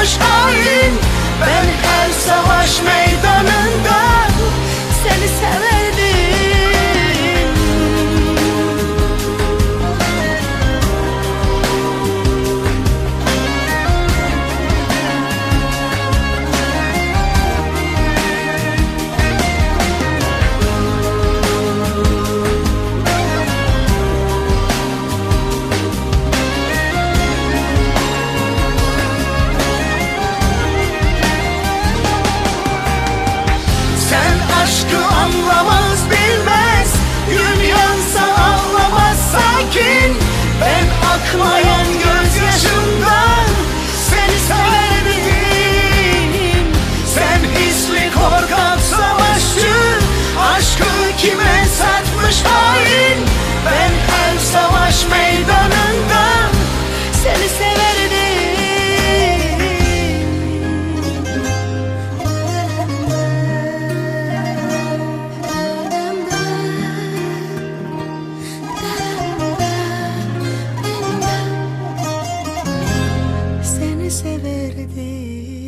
kalmış Ben akmayan gözyaşımdan Seni severdim Sen hisli korkak savaşçı Aşkı kime Seni severdim